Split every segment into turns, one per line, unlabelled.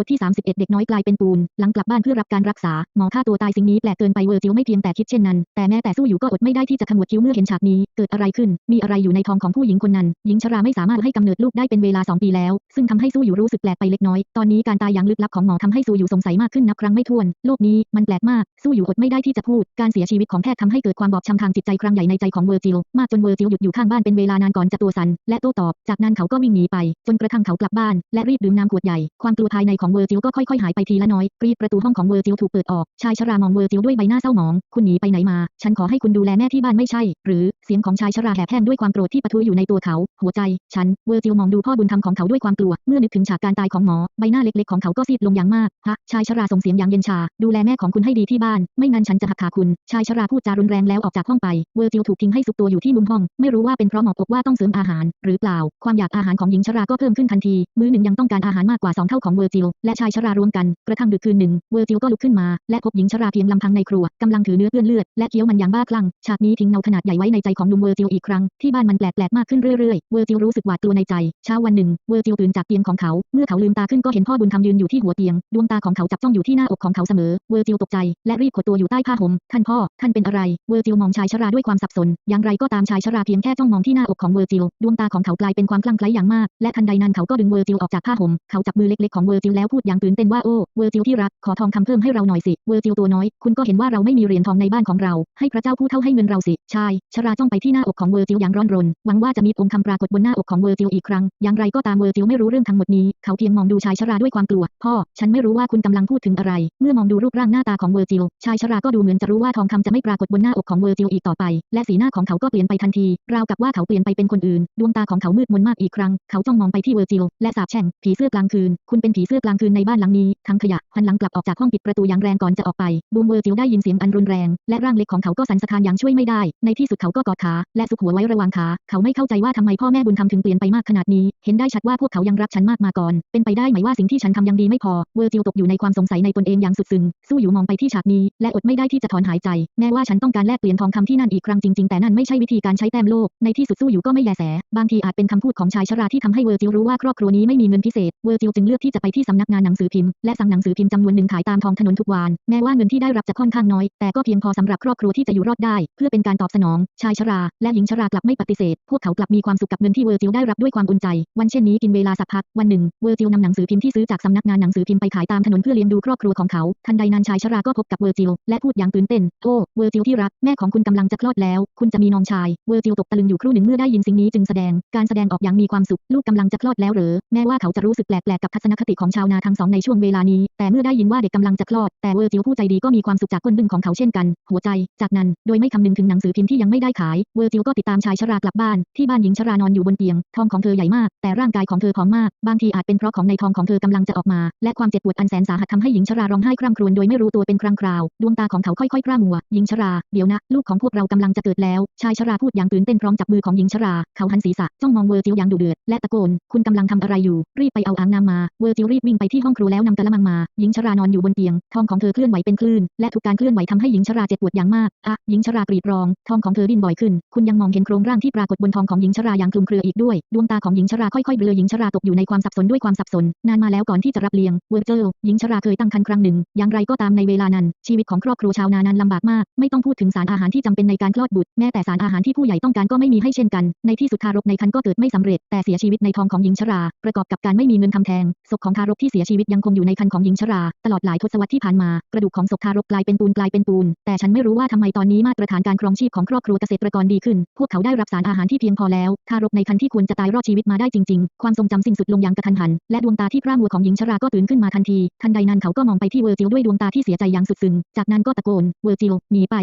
บทที่ 31 เด็กน้อยกลายเป็นปูน หลังกลับบ้านเพื่อรับการรักษา หมอฆ่าตัวตายสิ่งนี้แปลกเกินไปเวอร์จิลไม่เพียงแต่คิดเช่นนั้น แต่แม้แต่สู้อยู่ก็อดไม่ได้ที่จะขมวดคิ้วเมื่อเห็นฉากนี้ เกิดอะไรขึ้น มีอะไรอยู่ในท้องของผู้หญิงคนนั้น หญิงชราไม่สามารถให้กำเนิดลูกได้เป็นเวลา 2 ปีแล้ว ซึ่งทำให้สู้อยู่รู้สึกแปลกไปเล็กน้อย ตอนนี้การตายอย่างลึกลับของหมอทำให้สู้อยู่สงสัยมากขึ้นนับครั้งไม่ถ้วน โลกนี้มันแปลกมาก สู้อยู่อดไม่ได้ที่จะพูด การเสียชีวิตของแพทย์ทำให้เกิดความบอบช้ำทางจิตใจครั้งใหญ่ในใจของเวอร์จิล มากจนเวอร์จิลหยุดอยู่ข้างบ้านเป็นเวลานานก่อนจะตัวสั่นและโต้ตอบ จากนั้นเขาก็วิ่งหนีไป จนกระทั่งเขากลับบ้านและรีบดื่มน้ำขวดใหญ่ ความกลัวภายในของเวอร์จิลก็ค่อยๆหายไปทีละน้อยกรีดประตูห้องของเวอร์จิลถูกเปิดออก ชายชรามองเวอร์จิลด้วยใบหน้าเศร้าหมอง คุณหนีไปไหนมา ฉันขอให้คุณดูแลแม่ที่บ้านไม่ใช่ หรือ เสียงของชายชราแหบแห้งด้วยความโกรธที่ปะทุอยู่ในตัวเขา หัวใจ ฉัน เวอร์จิลมองดูพ่อบุญธรรมของเขาด้วยความกลัว เมื่อนึกถึงฉากการตายของหมอ ใบหน้าเล็กๆของเขาก็ซีดลงอย่างมาก ฮะ ชายชราส่งเสียงอย่างเย็นชา ดูแลแม่ของคุณให้ดีที่บ้าน ไม่งั้นฉันจะหักขาคุณ ชายชราพูดจารุนแรงแล้วออกจากห้องไป เวอร์จิลถูกทิ้งให้ซุกตัวอยู่ที่มุมห้อง ไม่รู้ว่าเป็นเพราะหมอบอกว่าต้องเสริมอาหาร หรือเปล่า ความอยากอาหารของหญิงชราก็เพิ่มขึ้นทันที มื้อหนึ่งยังต้องการอาหารมากกว่าสองเท่าของเวอร์จิลและชายชรารวมกัน กระทั่งดึกคืนหนึ่ง เวอร์จิลก็ลุกขึ้นมา และพบหญิงชราเพียงลำพังในครัวกำลังถือเนื้อเปื้อนเลือด และเคี้ยวมันอย่างบ้าคลั่ง ฉากนี้ทิ้งเงาขนาดใหญ่ไว้ในใจของหนุ่มเวอร์จิลอีกครั้ง ที่บ้านมันแปลกๆมากขึ้นเรื่อยๆ เวอร์จิลรู้สึกหวาดกลัวในใจ เช้าวันหนึ่ง เวอร์จิลตื่นจากเตียงของเขา เมื่อเขาลืมตาขึ้นก็เห็นพ่อบุญธรรมยืนอยู่ที่หัวเตียง ดวงตาของเขาจับจ้องอยู่ที่หน้าอกของเขาเสมอ เวอร์จิลตกใจ และรีบขดตัวอยู่ใต้ผ้าห่ม ท่านพ่อ ท่านเป็นอะไร เวอร์จิลมองชายชราด้วยความสับสน อย่างไรก็ตามชายชราเพียงแค่จ้องมองที่หน้าอกของเวอร์จิล ดวงตาของเขากลายเป็นความคลั่งไคล้อย่างมาก และทันใดนั้นเขาก็ดึงเวอร์จิลออกจากผ้าห่ม เขาจับมือเล็กๆของเวอร์จิลแล้วพูดอย่างตื่นเต้นว่าโอ้เวอร์จิลที่รักขอทองคำเพิ่มให้เราหน่อยสิเวอร์จิลตัวน้อย คุณก็เห็นว่าเราไม่มีเหรียญทองในบ้านของเรา ให้พระเจ้าผู้เท่าให้เงินเราสิชายชราจ้องไปที่หน้าอกของเวอร์จิลอย่างร้อนรนหวังว่าจะมีองค์คำปรากฏบนหน้าอกของเวอร์จิลอีกครั้ง อย่างไรก็ตามเวอร์จิลไม่รู้เรื่องทั้งหมดนี้ เขาเพียงมองดูชายชราด้วยความกลัว พ่อ ฉันไม่รู้ว่าคุณกำลังพูดถึงอะไร เมื่อมองดูรูปร่างหน้าตาของเวอร์จิลชายชราก็ดูเหมือนจะรู้ว่าทองคำจะไม่ปรากฏบนหน้าอกของเวอร์จิลอีกต่อไป และสีหน้าของเขาก็เปลี่ยนไปทันที ราวกับว่าเขาเปลี่ยนไปเป็นคนอื่น ดวงตาของเขามืดมนมากอีกครั้ง เขาจ้องมองไปที่เวอร์จิลและสาบแช่งผีเสื้อกลางคืน คุณเป็นผีเสื้อกลางางคืนในบ้านหลังนี้ ทั้งขยะหันหลังกลับออกจากห้องปิดประตูอย่างแรงก่อนจะออกไป บูมเวอร์จิลได้ยินเสียงอันรุนแรง และร่างเล็กของเขาก็สั่นสะท้านอย่างช่วยไม่ได้ ในที่สุดเขาก็กอดขา และซุกหัวไว้ระหว่างขา เขาไม่เข้าใจว่าทำไมพ่อแม่บุญธรรมถึงเปลี่ยนไปมากขนาดนี้ เห็นได้ชัดว่าพวกเขายังรักฉันมากมาก่อน เป็นไปได้ไหมว่าสิ่งที่ฉันทำยังดีไม่พอ เวอร์จิลตกอยู่ในความสงสัยในตนเองอย่างสุดซึ้ง สู้อยู่มองไปที่ฉากนี้ และอดไม่ได้ที่จะถอนหายใจ แม้ว่าฉันต้องการแลกเปลี่ยนทองคำที่นั่นอีกครั้งจริงๆ แต่นั่นไม่ใช่วิธีการใช้แต้มโลก ในที่สุดสู้อยู่ก็ไม่แยแส บางทีอาจเป็นคำพูดของชายชราที่ทำให้เวอร์จิลรู้ว่าครอบครัวนี้ไม่มีเงินพิเศษ เวอร์จิลจึงเลือกที่จะไปที่สำนักงานหนังสือพิมพ์และสั่งหนังสือพิมพ์จำนวนหนึ่งขายตามท้องถนนทุกวัน แม้ว่าเงินที่ได้รับจะค่อนข้างน้อย แต่ก็เพียงพอสำหรับครอบครัวที่จะอยู่รอดได้ เพื่อเป็นการตอบสนอง ชายชรา และหญิงชรากลับไม่ปฏิเสธ พวกเขากลับมีความสุขกับเงินที่เวอร์จิลได้รับด้วยความอุ่นใจ วันเช่นนี้กินเวลาสักพัก วันหนึ่ง เวอร์จิลนำหนังสือพิมพ์ที่ซื้อจากสำนักงานหนังสือพิมพ์ไปขายตามถนนเพื่อเลี้ยงดูครอบครัวของเขา ทันใดนั้นชายชราก็พบกับเวอร์จิลและพูดอย่างตื่นเต้น โอ้ เวอร์จิลที่รัก แม่ของคุณกำลังจะคลอดแล้ว คุณจะมีน้องชาย เวอร์จิลตกตะลึงอยู่ครู่หนึ่งเมื่อได้ยินสิ่งนี้จึงแสดง การแสดงออกอย่างมีความสุข ลูกกำลังจะคลอดแล้วหรอแม้ว่าเขาจะรู้สึกแปลกๆกับทัศนคติของชาวนาทั้งสองในช่วงเวลานี้ แต่เมื่อได้ยินว่าเด็กกำลังจะคลอด แต่เวอร์จิลผู้ใจดีก็มีความสุขจากก้นบึ้งของเขาเช่นกัน หัวใจ จากนั้น โดยไม่คำนึงถึงหนังสือพิมพ์ที่ยังไม่ได้ขาย เวอร์จิลก็ติดตามชายชรากลับบ้าน ที่บ้านหญิงชรานอนอยู่บนเตียง ท้องของเธอใหญ่มาก แต่ร่างกายของเธอผอมมาก บางทีอาจเป็นเพราะของในท้องของเธอกำลังจะออกมา และความเจ็บปวดอันแสนสาหัสทำให้หญิงชราร้องไห้คร่ำครวญโดยไม่รู้ตัวเป็นครั้งคราว ดวงตาของเขาค่อยๆพร่ามัว หญิงชรา เดี๋ยวนะ ลูกของพวกเรากำลังจะเกิดแล้ว ชายชราพูดอย่างตื่นเต้นพร้อมจับมือของหญิงชรา เขาหันศีรษะจ้องมองเวอร์จิลอย่างดุเดือดและตะโกน คุณกำลังทำอะไรอยู่ รีบไปเอาอ่างน้ำมา เวอร์จิลรีบวิ่งไปที่ห้องครัวแล้วนำกระมังมา หญิงชรานอนอยู่บนเตียง ทองของเธอเคลื่อนไหวเป็นคลื่น และทุกการเคลื่อนไหวทำให้หญิงชราเจ็บปวดอย่างมาก อะ หญิงชรากรีดร้อง ทองของเธอดิ้นบ่อยขึ้น คุณยังมองเห็นโครงร่างที่ปรากฏบนทองของหญิงชราอย่างคลุมเครืออีกด้วย ดวงตาของหญิงชราค่อยๆเบลอหญิงชราตกอยู่ในความสับสนด้วยความสับสน นานมาแล้วก่อนที่จะรับเลี้ยง เวอร์เจลหญิงชราเคยตั้งครรภ์ครั้งหนึ่ง อย่างไรก็ตามในเวลานั้น ชีวิตของครอบครัวชาวนานั้นลำบากมาก ไม่ต้องพูดถึงสารอาหารที่จำเป็นในการคลอดบุตร แม้แต่สารอาหารที่ผู้ใหญ่ต้องการก็ไม่มีให้เช่นกัน ในที่สุดทารกในครรภ์ก็เกิดไม่สำเร็จ แต่เสียชีวิตในท้องของหญิงชรา ประกอบกับการไม่มีเงินทำแท้งศพของทารกที่เสียชีวิตยังคงอยู่ในครรภ์ของหญิงชรา ตลอดหลายทศวรรษที่ผ่านมา กระดูกของศพทารกกลายเป็นปูนกลายเป็นปูน แต่ฉันไม่รู้ว่าทำไมตอนนี้มาตรฐานการครองชีพของครอบครัวเกษตรกรดีขึ้น พวกเขาได้รับสารอาหารที่เพียงพอแล้ว ทารกในครรภ์ที่ควรจะตายรอดชีวิตมาได้จริง ๆ ความทรงจำสิ้นสุดลงอย่างกระทันหัน และดวงตาที่พร่ามัวของหญิงชราก็ตื่นขึ้นมาทันที ทันใดนั้นเขาก็มองไปที่เวอร์จิลด้วยดวงตาที่เสียใจอย่างสุดซึ้ง จากนั้นก็ตะโกน เวอร์จิล หนีไป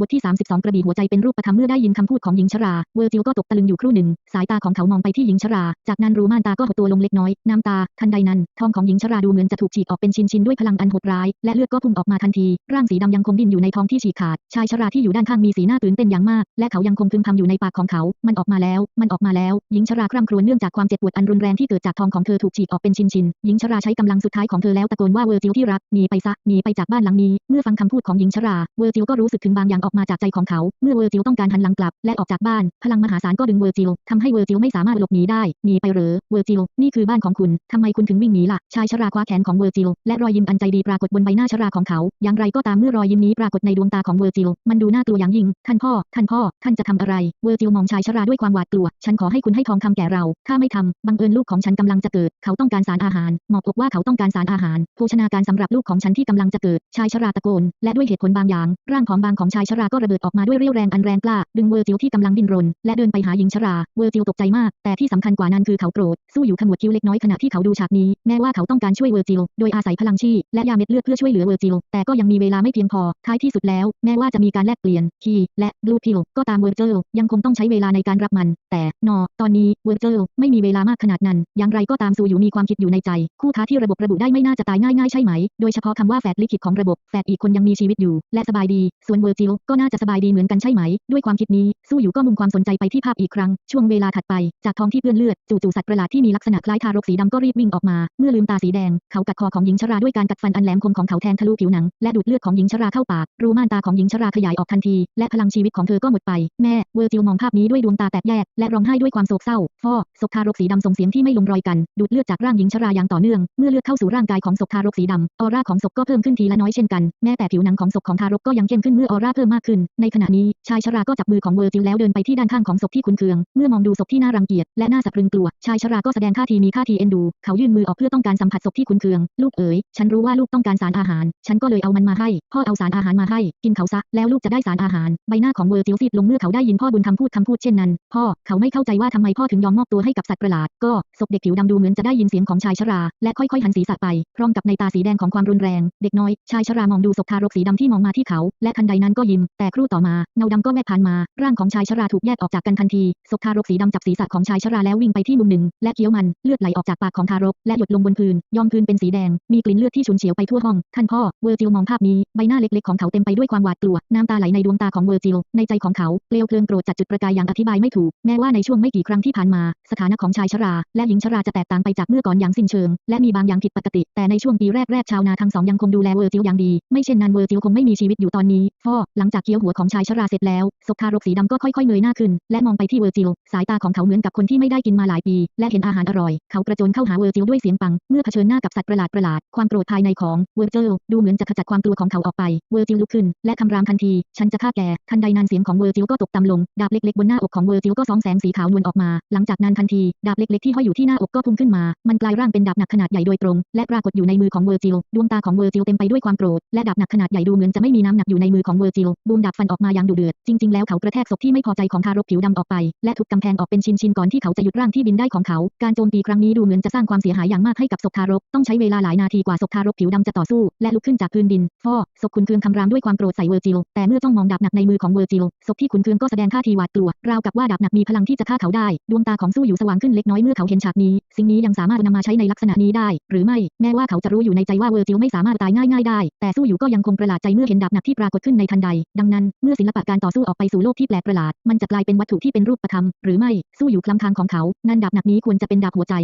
บทที่ 32 กระบี่หัวใจเป็นรูปธรรมเมื่อได้ยินคำพูดของหญิงชรา เวอร์จิลก็ตกตะลึงอยู่ครู่หนึ่ง สายตาของเขามองไปที่หญิงชรา จากนั้นรูม่านตาก็หดตัวลงเล็กน้อย น้ำตา ทันใดนั้น ท้องของหญิงชราดูเหมือนจะถูกฉีกออกเป็นชิ้นๆด้วยพลังอันโหดร้าย และเลือดก็พุ่งออกมาทันที ร่างสีดำยังคงดิ้นอยู่ในท้องที่ฉีกขาด ชายชราที่อยู่ด้านข้างมีสีหน้าตื่นเต้นอย่างมาก และเขายังคงพึมพำอยู่ในปากของเขา มันออกมาแล้ว มันออกมาแล้ว หญิงชราคร่ำครวญเนื่องจากความเจ็บปวดอันรุนแรงที่เกิดจากท้องของเธอถูกฉีกออกเป็นชิ้นๆ หญิงชราใช้กำลังสุดท้ายของเธอแล้วตะโกนว่าเวอร์จิลที่รักหนีไปซะหนีไปจากบ้านหลังนี้ เมื่อฟังคำพูดของหญิงชรา เวอร์จิลก็รู้สึกถึงบางอย่างออกมาจากใจของเขา เมื่อเวอร์จิลต้องการหันหลังกลับ และออกจากบ้าน พลังมหาศาลก็ดึงเวอร์จิลทำให้เวอร์จิลไม่สามารถหลบหนีได้ หนีไปหรอเวอร์จิล นี่คือบ้านของคุณ ทำไมคุณถึงวิ่งหนีล่ะ ชายชราคว้าแขนของเวอร์จิล และรอยยิ้มอันใจดีปรากฏบนใบหน้าชราของเขา อย่างไรก็ตามเมื่อรอยยิ้มนี้ปรากฏในดวงตาของเวอร์จิล มันดูน่ากลัวอย่างยิ่ง ท่านพ่อ ท่านพ่อ ท่านจะทำอะไร เวอร์จิลมองชายชราด้วยความหวาดกลัว ฉันขอให้คุณให้ทองคำแก่เรา ถ้าไม่ทำบังเอิญลูกของฉันกำลังจะเกิด เขาต้องการสารอาหาร หมอบอกว่าเขาต้องการสารอาหาร โภชนาการสำหรับลูกของฉันที่กำลังจะเกิด ชายชราตะโกน และด้วยเหตุผลบางอย่าง ร่างของบางของชายชราก็ระเบิดออกมาด้วยเรี่ยวแรงอันแรงกล้า ดึงเวอร์จิลที่กำลังดิ้นรน และเดินไปหาหญิงชรา เวอร์จิลตกใจมาก แต่ที่สำคัญกว่านั้นคือเขาโกรธ สู้อยู่ขมวดคิ้วเล็กน้อยขณะที่เขาดูฉากนี้ แม้ว่าเขาต้องการช่วยเวอร์จิลโดยอาศัยพลังชีและยาเม็ดเลือดเพื่อช่วยเหลือเวอร์จิลแต่ก็ยังมีเวลาไม่เพียงพอ ท้ายที่สุดแล้ว แม้ว่าจะมีการแลกเปลี่ยนคีและบลูพิลก็ตามเวอร์จิลยังคงต้องใช้เวลาในการรับมัน แต่นอ ตอนนี้เวอร์จิลไม่มีเวลามากขนาดนั้น อย่างไรก็ตามซูอยู่มีความคิดอยู่ในใจ คู่ค้าที่ระบบระบุได้ไม่น่าจะตายง่ายๆใช่ไหม โดยเฉพาะคำว่าแฝดลิขิตของระบบแฝดอีกคนยังมีชีวิตอยู่ และสบายดี ส่วนเวอร์จิลก็น่าจะสบายดีเหมือนกันใช่ไหม ด้วยความคิดนี้ สู้อยู่ก็มุ่งความสนใจไปที่ภาพอีกครั้ง ช่วงเวลาถัดไป จากท้องที่เปื้อนเลือด จู่ๆสัตว์ประหลาดที่มีลักษณะคล้ายทารกสีดำก็รีบวิ่งออกมา เมื่อลืมตาสีแดง เขากัดคอของหญิงชราด้วยการกัดฟันอันแหลมคมของเขาแทงทะลุผิวหนัง และดูดเลือดของหญิงชราเข้าปาก รูม่านตาของหญิงชราขยายออกทันที และพลังชีวิตของเธอก็หมดไป แม่ เวอร์จิลมองภาพนี้ด้วยดวงตาแตกแยก และร้องไห้ด้วยความโศกเศร้าฟอศพทารกสีดำส่งเสียงที่ไม่ลงรอยกัน ดูดเลือดจากร่างหญิงชราอย่างต่อเนื่อง เมื่อเลือดเข้าสู่ร่างกายของศพทารกสีดำออร่าของศพก็เพิ่มขึ้นทีละน้อยเช่นกัน แม้แต่ผิวหนังของศพของทารกก็ยังเข้มขึ้นเมื่อออร่าเพิ่มมากขึ้น ในขณะนี้ชายชราก็จับมือของเวอร์จิลแล้วเดินไปที่ด้านข้างของศพที่คุ้นเคือง เมื่อมองดูศพที่น่ารังเกียจและน่าสะพรึงกลัว ชายชราก็แสดงท่าทีมีท่าทีเอ็นดู เขายื่นมือออกเพื่อต้องการสัมผัสศพที่คุ้นเคือง ลูกเอ๋ย ฉันรู้ว่าลูกต้องการสารอาหาร ฉันก็เลยเอามันมาให้ พ่อเอาสารอาหารมาให้ กินเขาซะ แล้วลูกจะได้สารอาหาร ใบหน้าของเวอร์จิลซีดลงเมื่อเขาได้ยินพ่อบุญธรรมพูดคำพูดเช่นนั้น พ่อ เขาไม่เข้าใจว่าทำไมพ่อถึงยอมมอบตัวให้กับสัตว์ประหลาด ก็ศพเด็กผิวดำดูเหมือนจะได้ยินเสียงของชายชรา และค่อยๆหันศีรษะไป พร้อมกับในตาสีแดงของความรุนแรง เด็กน้อย ชายชรามองดูศพทารกสีดำที่มองมาที่เขา และทันใดนั้นก็ยิ้มแต่ครู่ต่อมาเงาดำก็แวบผ่านมา ร่างของชายชราถูกแยกออกจากกันทันทีศพทารกสีดำจับศีรษะของชายชราแล้ววิ่งไปที่มุมหนึ่ง และเคี้ยวมันเลือดไหลออกจากปากของทารก และหยดลงบนพื้นย้อมพื้นเป็นสีแดง มีกลิ่นเลือดที่ฉุนเฉียวไปทั่วห้องท่านพ่อเวอร์จิลมองภาพนี้ใบหน้าเล็กๆของเขาเต็มไปด้วยความหวาดกลัวน้ำตาไหลในดวงตาของเวอร์จิลในใจของเขาเปลวเพลิงโกรธจัดจุดประกายอย่างอธิบายไม่ถูกแม้ว่าในช่วงไม่กี่ครั้งที่ผ่านมา สถานะของชายชรา และหญิงชราจะแตกต่างไปจากเมื่อก่อนอย่างสิ้นเชิง และมีบางอย่างผิดปกติ แต่ในช่วงปีแรกๆชาวนาทั้งสองยังคงดูแลเวอร์จิลอย่างดี ไม่เช่นนั้นเวอร์จิลคงไม่มีชีวิตอยู่ตอนนี้ฟอหลังังจากเคี้ยวหัวของชายชราเสร็จแล้ว ศพทารกสีดำก็ค่อยๆเงยหน้าขึ้น และมองไปที่เวอร์จิล สายตาของเขาเหมือนกับคนที่ไม่ได้กินมาหลายปี และเห็นอาหารอร่อย เขากระโจนเข้าหาเวอร์จิลด้วยเสียงปัง เมื่อเผชิญหน้ากับสัตว์ประหลาดประหลาด ความโกรธภายในของเวอร์จิลดูเหมือนจะขจัดความกลัวของเขาออกไป เวอร์จิลลุกขึ้น และคำรามทันที ฉันจะฆ่าแก ทันใดนั้นเสียงของเวอร์จิลก็ตกต่ำลง ดาบเล็กๆบนหน้าอกของเวอร์จิลก็ส่องแสงสีขาวนวลออกมา หลังจากนั้นทันที ดาบเล็กๆที่ห้อยอยู่ที่หน้าอกก็พุ่งขึ้นมา มันกลายร่างเป็นดาบหนักขนาดใหญ่โดยตรง และปรากฏอยู่ในมือของเวอร์จิล ดวงตาของเวอร์จิลเต็มไปด้วยความโกรธ และดาบหนักขนาดใหญ่ดูเหมือนจะไม่มีน้ำหนักอยู่ในมือของเวอร์จิลบูมดาบฟันออกมาอย่างดุเดือด จริง ๆ แล้วเขากระแทกศพที่ไม่พอใจของทารกผิวดำออกไป และทุบกำแพงออกเป็นชิ้นๆก่อนที่เขาจะหยุดร่างที่บินได้ของเขา การโจมตีครั้งนี้ดูเหมือนจะสร้างความเสียหายอย่างมากให้กับศพทารก ต้องใช้เวลาหลายนาทีกว่าศพทารกผิวดำจะต่อสู้ และลุกขึ้นจากพื้นดินฟอศพคุณเคืองคำรามด้วยความโกรธใส่เวอร์จิล แต่เมื่อจ้องมองดาบหนักในมือของเวอร์จิล ศพที่ขุนเคืองก็แสดงท่าทีหวาดกลัว ราวกับว่าดาบหนักมีพลังที่จะฆ่าเขาได้ ดวงตาของสู้อยู่สว่างขึ้นเล็กน้อยเมื่อเขาเห็นฉากนี้ สิ่งนี้ยังสามารถนำมาใช้ในลักษณะนี้ได้ หรือไม่ แม้ว่าเขาจะรู้อยู่ในใจว่าเวอร์จิลไม่สามารถตายง่ายๆได้ แต่สู้อยู่ก็ยังคงประหลาดใจเมื่อเห็นดาบหนักที่ปรากฏขึ้นในทันใดดังนั้น เมื่อศิลปะการต่อสู้ออกไปสู่โลกที่แปลกประหลาด มันจะกลายเป็นวัตถุที่เป็นรูปธรรมหรือไม่ สู้อยู่คลำทางของเขานั่นดาบหนักนี้ควรจะเป็นดาบหัวใจ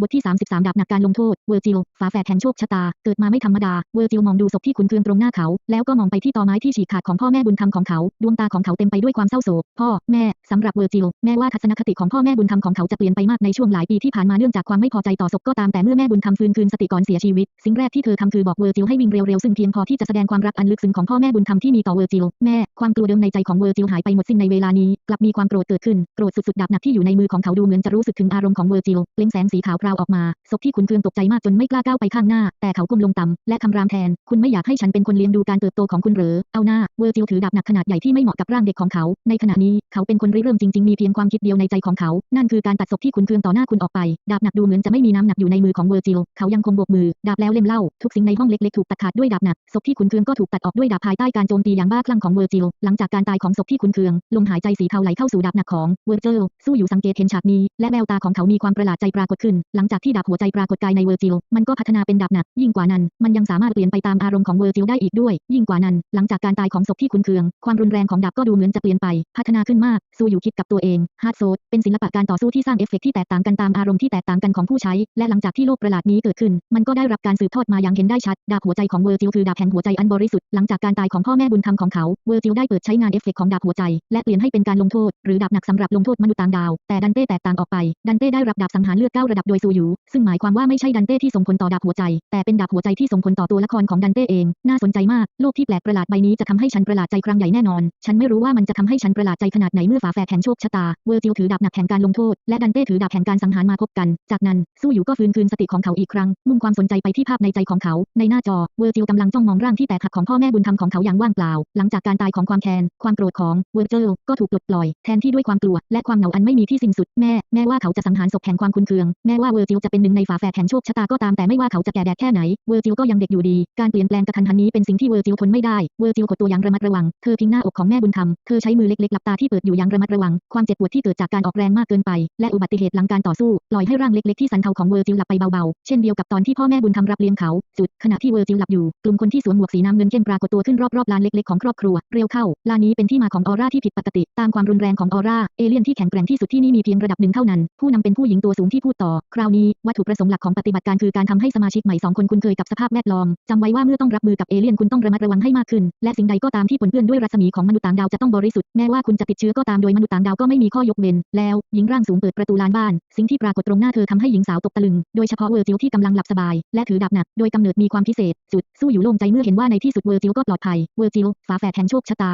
บทที่ 33 ดาบหนักการลงโทษ เวอร์จิล ฝาแฝดแห่งโชคชะตา เกิดมาไม่ธรรมดา เวอร์จิลมองดูศพที่ขุนเคืองตรงหน้าเขา แล้วก็มองไปที่ตอไม้ที่ฉีกขาดของพ่อแม่บุญธรรมของเขา ดวงตาของเขาเต็มไปด้วยความเศร้าโศก พ่อ แม่ สำหรับเวอร์จิล แม้ว่าทัศนคติของพ่อแม่บุญธรรมของเขาจะเปลี่ยนไปมากในช่วงหลายปีที่ผ่านมาเนื่องจากความไม่พอใจต่อศพก็ตาม แต่เมื่อแม่บุญธรรมฟื้นคืนสติก่อนเสียชีวิต สิ่งแรกที่เธอทำคือบอกเวอร์จิลให้วิ่งเร็วๆซึ่งเพียงพอที่จะแสดงความรักอันลึกซึ้งของพ่อแม่บุญธรรมที่มีต่อเวอร์จิล แม่ ความกลัวเดิมในใจของเวอร์จิลหายไปหมดสิ้นในเวลานี้ กลับมีความโกรธเกิดขึ้น โกรธสุดๆ ดาบหนักที่อยู่ในมือของเขาดูเหมือนจะรู้สึกถึงอารมณ์ของเวอร์จิล เล่งแสงสีขาวพราวออกมา ศพที่ขุนเคืองตกใจมากจนไม่กล้าก้าวไปข้างหน้า แต่เขาก้มลงต่ำและคำรามแทน คุณไม่อยากให้ฉันเป็นคนเลี้ยงดูการเติบโตของคุณหรือ เอาหน้า เวอร์จิลถือดาบหนักขนาดใหญ่ที่ไม่เหมาะกับร่างเด็กของเขา ในขณะนี้เขาเป็นคนริเริ่มจริงๆ มีเพียงความคิดเดียวในใจของเขา นั่นคือการตัดศพที่ขุนเคืองต่อหน้าคุณออกไป ดาบหนักดูเหมือนจะไม่มีน้ำหนักอยู่ในมือของเวอร์จิล เขายังคงโบกมือ ดาบแล้วเล่มเล่า ทุกสิ่งในห้องเล็กๆถูกตัดขาดด้วยดาบหนัก ศพที่ขุนเคืองก็ถูกตัดออกด้วยดาบภายใต้การโจมตีอย่างบ้าคลั่งของเวอร์จิล หลังจากการตายของศพที่ขุนเคือง ลมหายใจสีเทาไหลเข้าสู่ดาบหนักของเวอร์จิลสู้อยู่สังเกตเห็นฉากนี้และแววตาของเขามีความประหลาดใจปรากฏขึ้น หลังจากที่ดาบหัวใจปรากฏกายในเวอร์จิล มันก็พัฒนาเป็นดาบหนัก ยิ่งกว่านั้น มันยังสามารถเปลี่ยนไปตามอารมณ์ของเวอร์จิลได้อีกด้วย ยิ่งกว่านั้น หลังจากการตายของศพที่คุณเคือง ความรุนแรงของดาบก็ดูเหมือนจะเปลี่ยนไป พัฒนาขึ้นมาก ซูอยู่คิดกับตัวเอง ฮาร์ดโซดเป็นศิลปะการต่อสู้ที่สร้างเอฟเฟกที่แตกต่างกันตามอารมณ์ที่แตกต่างกันของผู้ใช้ และหลังจากที่โลกประหลาดนี้เกิดขึ้น มันก็ได้รับการสืบทอดมาอย่างเห็นได้ชัด ดาบหัวใจของเวอร์จิลคือดาบแห่งหัวใจอันบริสุทธิ์ หลังจากการตายของพ่อแม่บุญธรรมของเขา เวอร์จิลได้เปิดใช้งานเอฟเฟกของดาบหัวใจ และเปลี่ยนให้เป็นการลงโทษ หรือดาบหนักสำหรับลงโทษมนุษย์ต่างดาว แต่ดันเต้แตกต่างออกไป ดันเต้ได้รับดาบสังหารเลือดเก้าระดับโดยซูยูซึ่งหมายความว่าไม่ใช่ดันเต้ที่ส่งผลต่อดาบหัวใจ แต่เป็นดาบหัวใจที่ส่งผลต่อตัวละครของดันเต้เอง น่าสนใจมาก โลกที่แปลกประหลาดใบนี้จะทำให้ฉันประหลาดใจครั้งใหญ่แน่นอน ฉันไม่รู้ว่ามันจะทำให้ฉันประหลาดใจขนาดไหนเมื่อฝาแฝดแห่งโชคชะตา เวอร์จิลถือดาบหนักแห่งการลงโทษ และดันเต้ถือดาบแห่งการสังหารมาพบกัน จากนั้นซูยูก็ฟื้นคืนสติของเขาอีกครั้ง มุ่งความสนใจไปที่ภาพในใจของเขา ในหน้าจอ เวอร์จิลกำลังจ้องมองร่างที่แตกหักของพ่อแม่บุญธรรมของเขาอย่างว่างเปล่า หลังจากการตายของความแค้น ความโกรธของ เวอร์จิลก็ถูกปลดปล่อย แทนที่ด้วยความกลัว และความเหงาอันไม่มีที่สิ้นสุด แม่ แม้ว่าเขาจะสังหารศพแห่งความคุนเคือง แม้ว่าเวอร์จิลจะเป็นหนึ่งในฝาแฝดแห่งโชคชะตาก็ตามแต่ไม่ว่าเขาจะแก่แดดแค่ไหน เวอร์จิลก็ยังเด็กอยู่ดี การเปลี่ยนแปลงกระทันหันนี้เป็นสิ่งที่เวอร์จิลทนไม่ได้ เวอร์จิลกดตัวอย่างระมัดระวัง เธอพิงหน้าอกของแม่บุญธรรม เธอใช้มือเล็กๆหลับตาที่เปิดอยู่อย่างระมัดระวัง ความเจ็บปวดที่เกิดจากการออกแรงมากเกินไป และอุบัติเหตุหลังการต่อสู้ลอยให้ร่างเล็กๆที่สันเทาของเวอร์จิลหลับไปเบาๆ เช่นเดียวกับตอนที่พ่อแม่บุญธรรมรับเลี้ยงเขาจุดขณะที่เวอร์จิลหลับอยู่กลุ่มคนที่สวมหมวกสีน้ำเงินเข้มปรากฏตัวขึ้นรอบๆลานเล็กๆของครอบครัวเร็วเข้าลานนี้เป็นที่มาของออร่าที่ผิดปกติตามความรุนแรงของออร่าเอเลี่ยนที่แข็งแกร่งที่สุดที่นี่มีเพียงระดับหนึ่งเท่านั้นผู้นำเป็นผู้หญิงตัวสูงที่พูดต่อครราวนี้วัตถุประสงค์หลักของปฏิบัติการคือการทำให้สมาชิกใหม่สองคนคุ้นเคยกับสภาพแวดล้อมจำไว้ว่าเมื่อต้องรับมือกับเอเลี่ยนคุณต้องระมัดระวังให้มากขึ้น และสิ่งใดก็ตามที่ปนเปื้อนด้วยรัศมีของมนุษย์ต่างดาวจะต้องบริสุทธิ์แม้ว่าคุณจะติดเชื้อก็ตามโดยมนุษย์ต่างดาวก็ไม่มีข้อยกเว้นแล้วหญิงร่างสูงเปิดประตูลานบ้าน สิ่งที่ปรากฏตรงหน้าเธอทำให้หญิงสาวตกตะลึง โดยเฉพาะเวอร์จิลที่กำลังหลับสบาย และถือดาบหนักโดยกำเนิดมีความพิเศษจุดสู้อยู่โล่งใจเมื่อเห็นว่าในที่สุดเวอร์จิลก็ปลอดภัยเวอร์จิลฝาแฝดแห่งโชคชะตา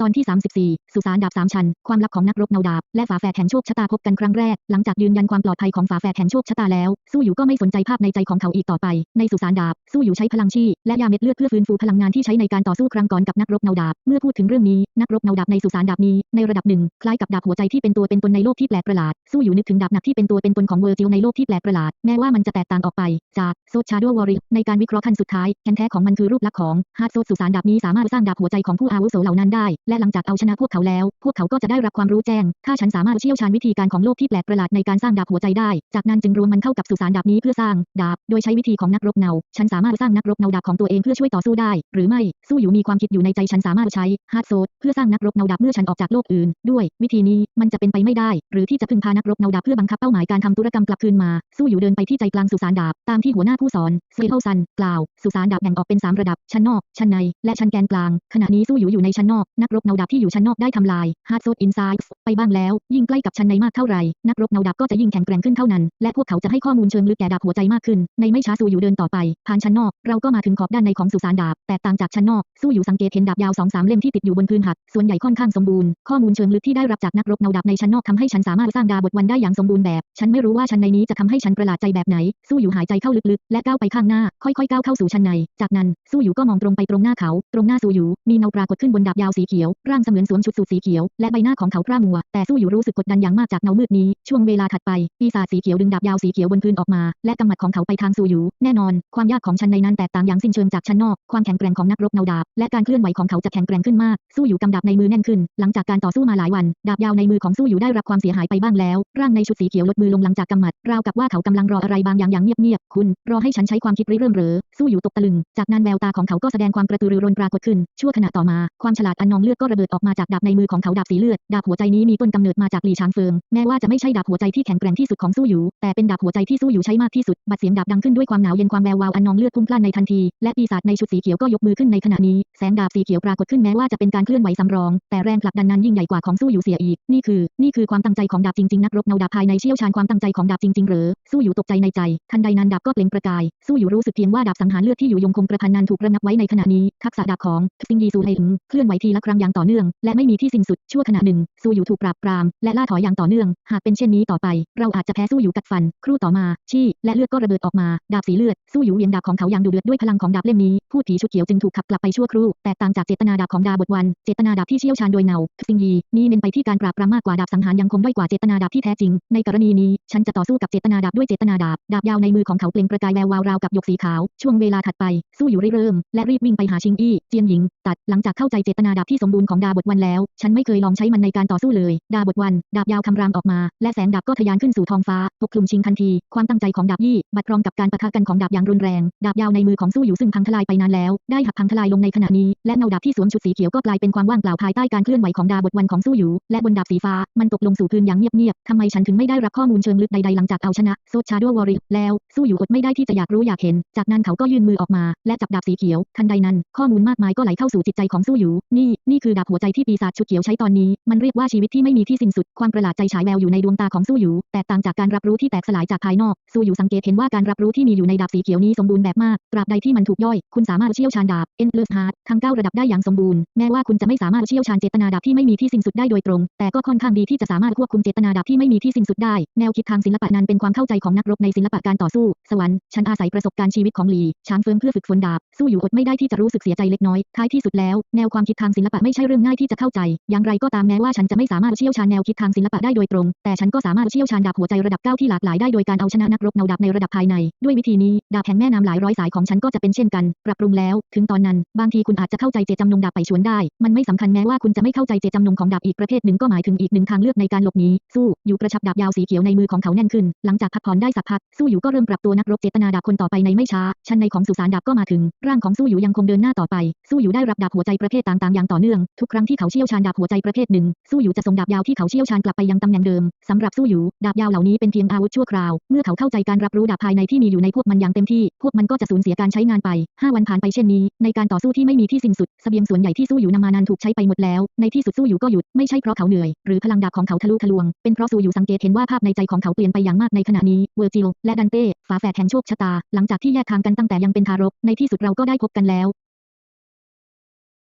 ตอนที่ 34 สุสานดาบสามชั้นความลับของนักรบเนาดาบ และฝาแฝดแห่งโชคชะตาพบกันครั้งแรก หลังจากยืนยันความปลอดภัยของฝาแฝดแห่งโชคชะตาแล้ว สู้อยู่ก็ไม่สนใจภาพในใจของเขาอีกต่อไป ในสุสานดาบ สู้อยู่ใช้พลังชีและยาเม็ดเลือดเพื่อฟื้นฟูพลังงานที่ใช้ในการต่อสู้ครั้งก่อนกับนักรบเนาดาบ เมื่อพูดถึงเรื่องนี้ นักรบเนาดาบในสุสานดาบนี้ในระดับหนึ่งคล้ายกับดาบหัวใจที่เป็นตัวเป็นตนในโลกที่แปลกประหลาด สู้อยู่นึกถึงดาบหนักที่เป็นตัวเป็นตนของเวอร์จิลในโลกที่แปลกประหลาด แม้ว่ามันจะแตกต่างออกไปจากโซชาร์ดวอริในการวิเคราะห์ขั้นสุดท้ายแกนแท้ของมันคือรูปลักษณ์ของฮาร์ดโซสุสานดาบนี้สามารถสร้างดาบหัวใจของผู้อาวุโสเหล่านั้นได้และหลังจากเอาชนะพวกเขาแล้ว พวกเขาก็จะได้รับความรู้แจ้งถ้าฉันสามารถเชี่ยวชาญวิธีการของโลกที่แปลกประหลาดในการสร้างดาบหัวใจได้ จากนั้นจึงรวมมันเข้ากับสุสานดาบนี้เพื่อสร้างดาบ โดยใช้วิธีของนักรบเนา ฉันสามารถสร้างนักรบเนาดาบของตัวเองเพื่อช่วยต่อสู้ได้ หรือไม่ สู้อยู่มีความคิดอยู่ในใจฉันสามารถใช้ฮาร์ดโซดเพื่อสร้างนักรบเนาดาบเมื่อฉันออกจากโลกอื่น ด้วย วิธีนี้มันจะเป็นไปไม่ได้ หรือที่จะพึ่งพานักรบเนาดาบเพื่อบังคับเป้าหมายการทำธุรกรรมกลับคืนมา สู้อยู่เดินไปที่ใจกลางสุสานดาบ ตามที่หัวหน้าผู้สอนเวเทลซันกล่าว สุสานดาบแบ่งออกเป็นสามระดับชั้นนอกชั้นในและชั้นแกนกลางขณะนี้สู้อยู่อยู่ในชั้นนอกนักรบเนาดาบที่อยู่ชั้นนอกได้ทำลายฮาร์ดโซดอินไซด์ไปบ้างแล้ว ยิ่งใกล้กับชั้นในมากเท่าไหร่นักรบเนาดาบก็จะยิ่งแข็งแกร่งขึ้นเท่านั้น และพวกเขาจะให้ข้อมูลเชิงลึกแก่ดาบหัวใจมากขึ้น ในไม่ช้าสู้อยู่เดินต่อไป ผ่านชั้นนอก เราก็มาถึงขอบด้านในของสุสานดาบ แตกต่างจากชั้นนอก สู้อยู่สังเกตเห็นดาบยาวสองสามเล่มที่ติดอยู่บนพื้นหัก ส่วนใหญ่ค่อนข้างสมบูรณ์ ข้อมูลเชิงลึกที่ได้รับจากนักรบเนาดาบในชั้นนอกทำให้ฉันสามารถสร้างดาบทวันได้อย่างสมบูรณ์แบบ ฉันไม่รู้ว่าชั้นในนี้จะทำให้ฉันประหลาดใจแบบไหน สู้อยู่หายใจเข้าลึกๆ และก้าวไปข้างหน้า ค่อยๆก้าวเข้าสู่ชั้นใน จากนั้นสู้อยู่ก็มองตรงไปตรงหน้าเขา ตรงหน้าสู้อยู่ มีเงาปรากฏขึ้นบนดาบยาวสีเขียวร่างเสมือนสวมชุดสูทสีเขียว และใบหน้าของเขาพร่ามัว แต่สู้อยู่รู้สึกกดดันอย่างมากจากเงามืดนี้ ช่วงเวลาถัดไป ปีศาจสีเขียวดึงดาบยาวสีเขียวบนพื้นออกมา และกำมัดของเขาไปทางสู้อยู่ แน่นอน ความยากของชั้นในนั้นแตกต่างอย่างสิ้นเชิงจากชั้นนอก ความแข็งแกร่งของนักรบเงาดาบ และการเคลื่อนไหวของเขาจะแข็งแกร่งขึ้นมาก สู้อยู่กำดาบในมือแน่นขึ้น หลังจากการต่อสู้มาหลายวัน ดาบยาวในมือของสู้อยู่ได้รับความเสียหายไปบ้างแล้ว ร่างในชุดสีเขียวลดมือลงหลังจากกำมัด ราวกับว่าเขากำลังรออะไรบางอย่างอย่างเงียบๆ คุณ รอให้ฉันใช้ความคิดริเริ่มเหรอสู้อยู่ตกตะลึง จากนั้นแววตาของเขาก็แสดงความกระตือรือร้นปรากฏขึ้น ชั่วขณะต่อมา ความฉลาดอันนองเลือดก็ระเบิดออกมาจากดาบในมือของเขาดาบสีเลือด ดาบหัวใจนี้มีต้นกำเนิดมาจากหลีชางเฟิง แม้ว่าจะไม่ใช่ดาบหัวใจที่แข็งแกร่งที่สุดของสู้อยู่ แต่เป็นดาบหัวใจที่สู้อยู่ใช้มากที่สุด บัดเสียงดาบดังขึ้นด้วยความหนาวเย็นความแวววาวอันนองเลือดพุ่งพล่านในทันที และปีศาจในชุดสีเขียวก็ยกมือขึ้นในขณะนี้ แสงดาบสีเขียวปรากฏขึ้นแม้ว่าจะเป็นการเคลื่อนไหวสำรอง แต่แรงผลักดันนั้นยิ่งใหญ่กว่าของสู้อยู่เสียอีก นี่คือ นี่คือความตั้งใจของดาบจริงๆนักรบเนาดาบภายในเชี่ยวชาญความตั้งใจของดาบจริงๆเหรอสู้อยู่ตกใจในใจ ทันใดนั้นดาบก็เปล่งประกาย สู้อยู่รู้สึกเพียงว่าดาบสังหารเลือดที่อยู่ยงคงกระพันนั้นถูกระงับไว้ในขณะนี้ ทักษะดาบของซิงยีซูไลหึงเคลื่อนไหวทีละครั้งอย่างต่อเนื่อง และไม่มีที่สิ้นสุดชั่วขณะหนึ่งสู้อยู่ถูกปราบปราม และล่าถอยอย่างต่อเนื่อง หากเป็นเช่นนี้ต่อไป เราอาจจะแพ้สู้อยู่กัดฟัน ครู่ต่อมา ชี่และเลือดก็ระเบิดออกมา ดาบสีเลือด สู้อยู่เหวียงดาบของเขาอย่างดุเดือดด้วยพลังของดาบเล่มนี้พูดผีชุดเขียวจึงถูกขับกลับไปชั่วครู่แตกต่างจากเจตนาดาบของดาบทวัน เจตนาดาบที่เชี่ยวชาญโดยเนาซิงยีนี่เน้นไปที่การปราบปรามมากกว่าดาบสังหารยังคงด้อยกว่าเจตนาดาบที่แท้จริง ในกรณีนี้ ฉันจะต่อสู้กับเจตนาดาบด้วยเจตนาดาบ ดาบยาวในมือของเขาเปล่งประกายแวววาวราวกับหยกสีขาว ช่วงเวลาถัดไป สู้อยู่เริ่ม และรีบวิ่งไปหาชิงอี้ เจียนหญิง ตัด หลังจากเข้าใจเจตนาดาบที่สมบูรณ์บูรณ์ของดาบทวันแล้ว ฉันไม่เคยลองใช้มันในการต่อสู้เลย ดาบทวัน ดาบยาวคำรามออกมา และแสงดาบก็ทะยานขึ้นสู่ท้องฟ้า ปกคลุมชิงทันที ความตั้งใจของดาบยี่บัดรอมกับการปะทะกันของดาบอย่างรุนแรง ดาบยาวในมือของสู้อยู่ซึ่งพังทลายไปนานแล้ว ได้หักพังทลายลงในขณะนี้ และเงาดาบที่สวมชุดสีเขียวก็กลายเป็นความว่างเปล่าภายใต้การเคลื่อนไหวของดาบทวันของสู้อยู่ และบนดาบสีฟ้า มันตกลงสู่พื้นอย่างเงียบๆทำไมฉันถึงไม่ได้รับข้อมูลเชิงลึกใดๆหลังจากเอาชนะโซชาดัววอริแล้ว สู้อยู่อดไม่ได้ที่จะอยากรู้อยากเห็น จากนั้นเขาก็ยื่นมือออกมา และจับดาบสีเขียว ทันใดนั้น ข้อมูลมากมายก็ไหลเข้าสู่จิตใจของสู้อยู่ นี่ นี่คือดาบหัวใจที่ปีศาจชุดเขียวใช้ตอนนี้ มันเรียกว่าชีวิตที่ไม่มีที่สิ้นสุด ความประหลาดใจฉายแววอยู่ในดวงตาของสู้อยู่ แตกต่างจากการรับรู้ที่แตกสลายจากภายนอก สู้อยู่สังเกตเห็นว่าการรับรู้ที่มีอยู่ในดาบสีเขียวนี้สมบูรณ์แบบมาก ตราบใดที่มันถูกย่อย คุณสามารถเชี่ยวชาญดาบ Endless Heart ทั้งเก้าระดับได้อย่างสมบูรณ์ แม้ว่าคุณจะไม่สามารถเชี่ยวชาญเจตนาดาบที่ไม่มีที่สิ้นสุดได้โดยตรง แต่ก็ค่อนข้างดีที่จะสามารถควบคุมเจตนาดาบที่ไม่มีที่สิ้นสุดได้ แนวคิดทางศิลปะนั้นเป็นความเข้าใจของนักรบในศิลปะการต่อสู้ สวรรค์ ฉันอาศัยประสบการณ์ชีวิตของหลีช้างเฟิงเพื่อฝึกฝนดาบ สู้อยู่อดไม่ได้ที่จะรู้สึกเสียใจเล็กน้อย ท้ายที่สุดแล้ว แนวความคิดทางศิลปะไม่ใช่เรื่องง่ายที่จะเข้าใจ อย่างไรก็ตามแม้ว่าฉันจะไม่สามารถเชี่ยวชาญแนวคิดทางศิลปะได้โดยตรง แต่ฉันก็สามารถเชี่ยวชาญดาบหัวใจระดับเก้าที่หลากหลายได้โดยการเอาชนะนักรบเงาดาบในระดับภายใน ด้วยวิธีนี้ ดาบแห่งแม่น้ำหลายร้อยสายของฉันก็จะเป็นเช่นกัน ปรับปรุงแล้ว ถึงตอนนั้น บางทีคุณอาจจะเข้าใจเจตจำนงดาบไปชวนได้ มันไม่สำคัญแม้ว่าคุณจะไม่เข้าใจเจตจำนงของดาบอีกประเภทหนึ่งก็หมายถึงอีกหนึ่งทางเลือกในการหลบหนีสู้อยู่กระชับดาบยาวสีเขียวในมือของเขาแน่นขึ้น หลังจากพักผ่อนได้สักพักสู้อยู่ก็เริ่มปรับตัวนักรบเจตนาดาบคนต่อไปในไม่ช้าชั้นในของสุสานดาบก็มาถึง ร่างของสู้อยู่ยังคงเดินหน้าต่อไป สู้อยู่ได้รับดาบหัวใจประเภทต่างๆอย่างต่อเนื่องทุกครั้งที่เขาเชี่ยวชาญดาบหัวใจประเภทหนึ่ง สู้อยู่จะส่งดาบยาวที่เขาเชี่ยวชาญกลับไปยังตำแหน่งเดิม สำหรับสู้อยู่ ดาบยาวเหล่านี้เป็นเพียงอาวุธชั่วคราว เมื่อเขาเข้าใจการรับรู้ดาบภายในที่มีอยู่ในพวกมันอย่างเต็มที่ พวกมันก็จะสูญเสียการใช้งานไป 5 วันผ่านไปเช่นนี้ ในการต่อสู้ที่ไม่มีที่สิ้นสุดเสบียงส่วนใหญ่ที่สู้อยู่นำมานานถูกใช้ไปหมดแล้ว ในที่สุดสู้อยู่ก็หยุด ไม่ใช่เพราะเขาเหนื่อย หรือพลังดาบของเขาทะลุทะลวง เป็นเพราะสู้อยู่สังเกตเห็นว่าภาพในใจของเขาเปลี่ยนไปอย่างมากในขณะนี้ เวอร์จิลและดันเต้ฝาแฝดแห่งโชคชะตา หลังจากที่แยกทางกันตั้งแต่ยังเป็นทารก ในที่สุดเราก็ได้พบกันแล้ว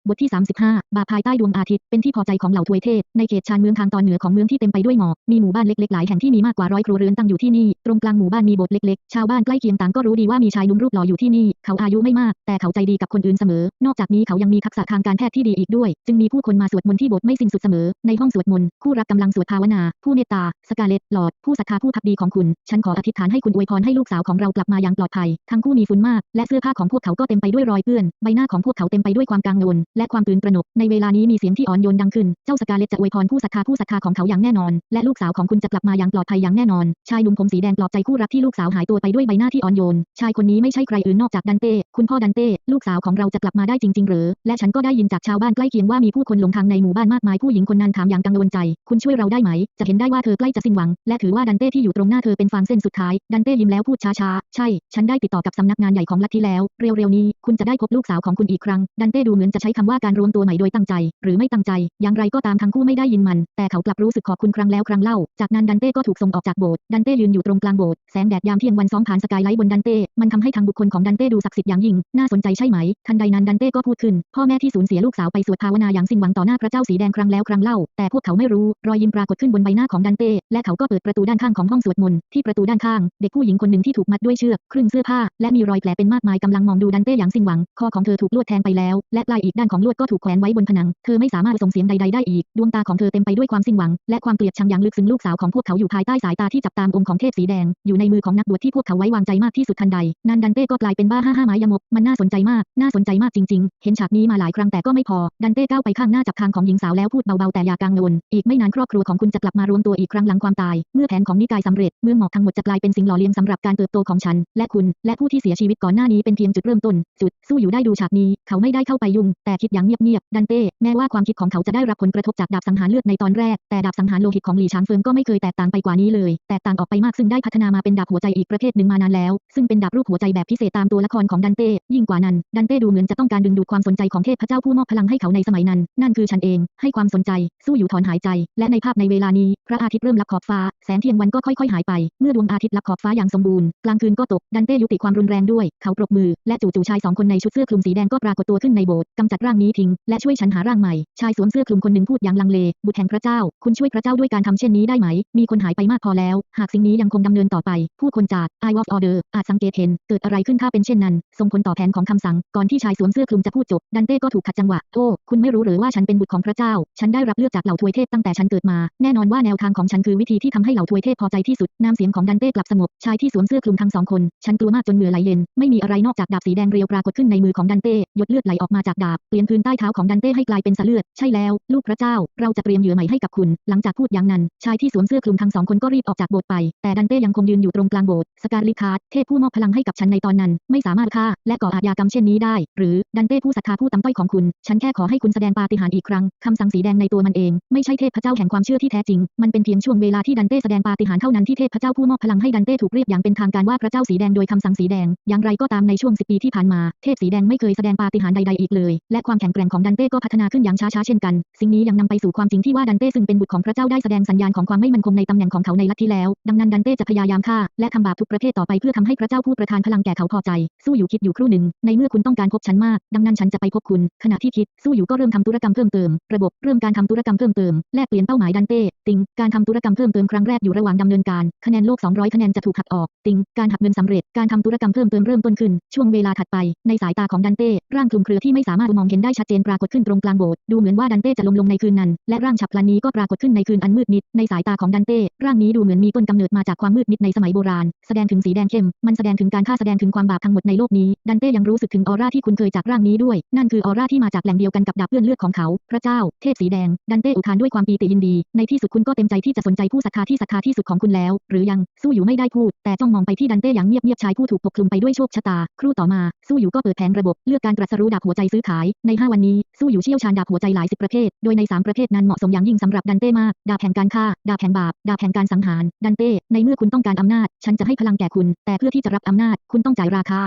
บทที่ 35 บาภายใต้ดวงอาทิตย์ เป็นที่พอใจของเหล่าทวยเทพ ในเขตชานเมืองทางตอนเหนือของเมืองที่เต็มไปด้วยหมอก มีหมู่บ้านเล็กๆ หลายแห่งที่มีมากกว่าร้อยครัวเรือนตั้งอยู่ที่นี่ ตรงกลางหมู่บ้านมีโบสถ์เล็กๆ ชาวบ้านใกล้เคียงต่างก็รู้ดีว่ามีชายหนุ่มรูปหล่ออยู่ที่นี่ เขาอายุไม่มาก แต่เขาใจดีกับคนอื่นเสมอ นอกจากนี้เขายังมีทักษะทางการแพทย์ที่ดีอีกด้วย จึงมีผู้คนมาสวดมนต์ที่โบสถ์ไม่สิ้นสุดเสมอ ในห้องสวดมนต์ คู่รักกำลังสวดภาวนา ผู้เมตตา สกาเลตหลอด ผู้ศรัทธาผู้พักดีของคุณ ฉันขออธิษฐานให้คุณอวยพรให้ลูกสาวของเรากลับมาอย่างปลอดภัย ทั้งคู่มีฝุ่นมาก และเสื้อผ้าของพวกเขาก็เต็มไปด้วยรอยเปื้อน ใบหน้าของพวกเขาเต็มไปด้วยความกังวลและความตื่นตระหนก ในเวลานี้มีเสียงที่อ่อนโยนดังขึ้น เจ้าสกาเลตจะอวยพรผู้ศรัทธาผู้ศรัทธาของเขาอย่างแน่นอน และลูกสาวของคุณจะกลับมาอย่างปลอดภัยอย่างแน่นอน ชายหนุ่มผมสีแดงปลอบใจคู่รักที่ลูกสาวหายตัวไปด้วยใบหน้าที่อ่อนโยน ชายคนนี้ไม่ใช่ใครอื่นนอกจากดันเต้ คุณพ่อดันเต้ ลูกสาวของเราจะกลับมาได้จริง ๆ หรือ และฉันก็ได้ยินจากชาวบ้านใกล้เคียงว่ามีผู้คนหลงทางในหมู่บ้านมากมายผู้หญิงคนนั้นถามอย่างกังวลใจ คุณช่วยเราได้ไหม จะเห็นได้ว่าเธอใกล้จะสิ้นหวัง และถือว่าดันเต้ที่อยู่ตรงหน้าเธอเป็นฟางเส้นสุดท้าย ดันเต้ยิ้มแล้วพูดช้าๆ ใช่ ฉันได้ติดต่อกับสำนักงานใหญ่ของลัทธิแล้ว เร็วๆนี้ คุณจะได้พบลูกสาวของคุณอีกครั้ง ดันเต้ดูเหมือนจะใช้คำว่าการรวมตัวใหม่โดยตั้งใจ หรือไม่ตั้งใจ อย่างไรก็ตามทั้งคู่ไม่ได้ยินมัน แต่เขากลับรู้สึกขอบคุณครั้งแล้วครั้งเล่า จากนั้นดันเต้ก็ถูกส่งออกจากโบสถ์ ดันเต้ยืนอยู่ตรงกลางโบสถ์ แสงแดดยามเที่ยงวันส่องผ่านสกายไลท์บนดันเต้ มันทำให้ทางบุคคลของดันเต้ดูศักดิ์สิทธิ์อย่างยิ่ง น่าสนใจใช่ไหม ทันใดนั้นดันเต้ก็พูดขึ้น พ่อแม่ที่สูญเสียลูกสาวไปสวดภาวนาอย่างสิ้นหวังต่อหน้าพระเจ้าสีแดงครั้งแล้วครั้งเล่า แต่พวกเขาไม่รู้ รอยยิ้มปรากฏขึ้นบนใบหน้าของดันเต้ และเขาก็เปิดประตูด้านข้างของห้องสวดมนต์ ที่ประตูด้านข้าง เด็กผู้หญิงคนหนึ่งที่ถูกมัดด้วยเชือก ครึ่งเสื้อผ้า และมีรอยแผลเป็นมากมายกำลังมองดูดันเต้อย่างสิ้นหวัง คอของเธอถูกลวดแทงไปแล้ว และปลายอีกด้านของลวดก็ถูกแขวนไว้บนผนัง เธอไม่สามารถส่งเสียงใดๆได้อีก ดวงตาของเธอเต็มไปด้วยความสิ้นหวัง และความเกลียดชังอย่างลึกซึ้งลูกสาวของพวกเขาอยู่ภายใต้สายตาที่จับตามองค์ของเทพสีแดง อยู่ในมือของนักบวชที่พวกเขาไว้วางใจมากที่สุดทันใด นันดันเต้ก็กลายเป็นบ้าห้าห้าไม้ยมก มันน่าสนใจมาก น่าสนใจมากจริง ๆ เห็นฉากนี้มาหลายครั้งแต่ก็ไม่พอ ดันเต้ก้าวไปข้างหน้าจับทางของหญิงสาวแล้วพูดเบาๆแต่อย่ากังวล อีกไม่นานครอบครัวของคุณจะกลับมารวมตัวอีกครั้งหลังความตาย เมื่อแผนของนิกายสำเร็จ เมืองหมอกทั้งหมดจะกลายเป็นสิ่งหล่อเลี้ยงสำหรับการเติบโตของฉัน และคุณ และผู้ที่เสียชีวิตก่อนหน้านี้เป็นเพียงจุดเริ่มต้น จุดสู้อยู่ได้ดูฉากนี้ เขาไม่ได้เข้าไปยุ่ง แต่คิดอย่างเงียบๆดันเต้ แม้ว่าความคิดของเขาจะได้รับผลกระทบจากดาบสังหารเลือดในตอนแรก แต่ดาบสังหารโลหิตของหลีช้างเฟิงก็ไม่เคยแตกต่างไปกว่านี้เลย แตกต่างออกไปมากซึ่งได้พัฒนามาเป็นดาบหัวใจอีกประเภทหนึ่งมานานแล้ว ซึ่งเป็นดาบรูปหัวใจแบบพิเศษตามตัวละครของดันเต้ ยิ่งกว่านั้น ดันเต้ดูเหมือนจะต้องการดึงดูดความสนใจของเทพเจ้าผู้มอบพลังให้เขาในสมัยนั้น นั่นคือฉันเอง ให้ความสนใจ สู้อยู่ถอนหายใจ และในภาพในเวลานี้ พระอาทิตย์เริ่มลับขอบฟ้า แสงเทียนวันก็ค่อยๆหายไป เมื่อดวงอาทิตย์ลับขอบฟ้าอย่างสมบูรณ์ กลางคืนก็ตก ดันเต้ยุติความรุนแรงด้วย เขาปรบมือ และจู่ๆชายสองคนในชุดเสื้อคลุมสีแดงก็ปรากฏตัวขึ้นในโบสถ์กำจัดร่างนี้ทิ้ง และช่วยฉันหาร่างใหม่ ชายสวมเสื้อคลุมคนหนึ่งพูดอย่างลังเล บุตรแห่งพระเจ้า คุณช่วยพระเจ้าด้วยการทำเช่นนี้ได้ไหม มีคนหายไปมากพอแล้ว หากสิ่งนี้ยังคงดำเนินต่อไป ผู้คนจาก I of Order อาจสังเกตเห็น เกิดอะไรขึ้นถ้าเป็นเช่นนั้น ส่งผลต่อแผนของคำสั่ง ก่อนที่ชายสวมเสื้อคลุมจะพูดจบ ดันเต้ก็ถูกขัดจังหวะ โอ้ คุณไม่รู้หรือว่าฉันเป็นบุตรของพระเจ้า ฉันได้รับเลือกจากเหล่าทวยเทพตั้งแต่ฉันเกิดมา แน่นอนว่าแนวทางของฉันคือวิธีที่ทำให้เหล่าทวยเทพพอใจที่สุด น้ำเสียงของดันเต้กลับสงบ ชายที่สวมเสื้อคลุมทั้งสองคน ฉันกลัวมากจนเหงื่อไหลเย็น ไม่มีอะไรนอกจากดาบสีแดงเรียวปรากฏขึ้นในมือของดันเต้ หยดเลือดไหลออกมาจากดาบเปลลี่ยนพื้นใต้เท้าของดันเต้ให้กลายเป็นสะเลือด ใช่แล้ว ลูกพระเจ้า เราจะเตรียมเหยื่อใหม่ให้กับคุณ หลังจากพูดอย่างนั้น ชายที่สวมเสื้อคลุมทั้งสองคนก็รีบออกจากโบสถ์ไป แต่ดันเต้ยังคงยืนอยู่ตรงกลางโบสถ์ สการลิคาร์ดเทพผู้มอบพลังให้กับฉันในตอนนั้น ไม่สามารถฆ่า และก่ออาชญากรรมเช่นนี้ได้ หรือ ดันเต้ผู้ศรัทธาผู้ต่ำต้อยของคุณ ฉันแค่ขอให้คุณแสดงปาฏิหาริย์อีกครั้ง คำสั่งสีแดงในตัวมันเอง ไม่ใช่เทพเจ้าแห่งความเชื่อที่แท้จริง มันเป็นเพียงช่วงเวลาที่ดันเต้แสดงปาฏิหาริย์เท่านั้นที่เทพเจ้าผู้มอบพลังให้ดันเต้ถูกเรียกอย่างเป็นทางการว่าพระเจ้าสีแดงโดยคำสั่งสีแดง อย่างไรก็ตามในช่วง10ปีที่ผ่านมา เทพสีแดงไม่เคยแสดงปาฏิหาริย์ใดๆอีกเลย และความแข็งแกร่งของดันเต้ก็พัฒนาขึ้นอย่างช้าๆเช่นกัน สิ่งนี้ยังนำไปสู่ความจริงที่ว่าดันเต้ซึ่งเป็นบุตรของพระเจ้าได้แสดงสัญญาณของความไม่มั่นคงในตำแหน่งของเขาในลัทธิแล้ว ดังนั้นดันเต้จะพยายามฆ่าและทำบาปทุกประเภทต่อไปเพื่อทำให้พระเจ้าผู้ประทานพลังแก่เขาพอใจ สู้อยู่คิดอยู่ครู่หนึ่ง ในเมื่อคุณต้องการพบฉันมาก ดังนั้นฉันจะไปพบคุณ ขณะที่คิด สู้อยู่ก็เริ่มทำธุรกรรมเพิ่มเติม ระบบเริ่มการทำธุรกรรมเพิ่มเติม แลกเปลี่ยนเป้าหมายดันเต้ ติง การทำธุรกรรมเพิ่มเติมครั้งแรกอยู่ระหว่างดำเนินการ คะแนนโลก 200 คะแนนจะถูกหักออก ติง การหักเงินสำเร็จ การทำธุรกรรมเพิ่มเติมเริ่มต้นขึ้น ช่วงเวลาถัดไป ในสายตาของดันเต้ ร่างคลุมเครือที่ไม่สามารถมองเห็นได้ชัดเจนปรากฏขึ้นตรงกลางโบสถ์ดูเหมือนว่าดันเต้จะลมลงในคืนนั้น และร่างฉับพลันนี้ก็ปรากฏขึ้นในคืนอันมืดมิดในสายตาของดันเต้ร่างนี้ดูเหมือนมีต้นกำเนิดมาจากความมืดมิดในสมัยโบราณ แสดงถึงสีแดงเข้ม มันแสดงถึงการฆ่าแสดงถึงความบาปทั้งหมดในโลกนี้ ดันเต้ยังรู้สึกถึงออร่าที่คุ้นเคยจากร่างนี้ด้วย นั่นคือออร่าที่มาจากแหล่งเดียวกันกับดาบเปื้อนเลือดของเขา พระเจ้า เทพสีแดง ดันเต้อุทานด้วยความปีติยินดี ในที่สุดคุณก็เต็มใจที่จะสนใจผู้ศรัทธาที่ศรัทธาที่สุดของคุณแล้ว หรือยัง สู้อยู่ไม่ได้พูด แต่จ้องมองไปที่ดันเต้อย่างเงียบๆชายผู้ถูกปกคลุมไปด้วยโชคชะตา ครู่ต่อมา สู้อยู่ก็เปิดแผนระบบ เลือกการตรัสรู้ดาบหัวใจซื้อขายใน 5 วันนี้ สู้อยู่เชี่ยวชาญดาบหัวใจหลายสิบประเภท โดยใน 3 ประเภทนั้นเหมาะสมอย่างยิ่งสำหรับดันเต้มาก ดาบแห่งการฆ่า ดาบแห่งบาป ดาบแห่งการสังหาร ดันเต้ ในเมื่อคุณต้องการอำนาจ ฉันจะให้พลังแก่คุณ แต่เพื่อที่จะรับอำนาจ คุณต้องจ่ายราคา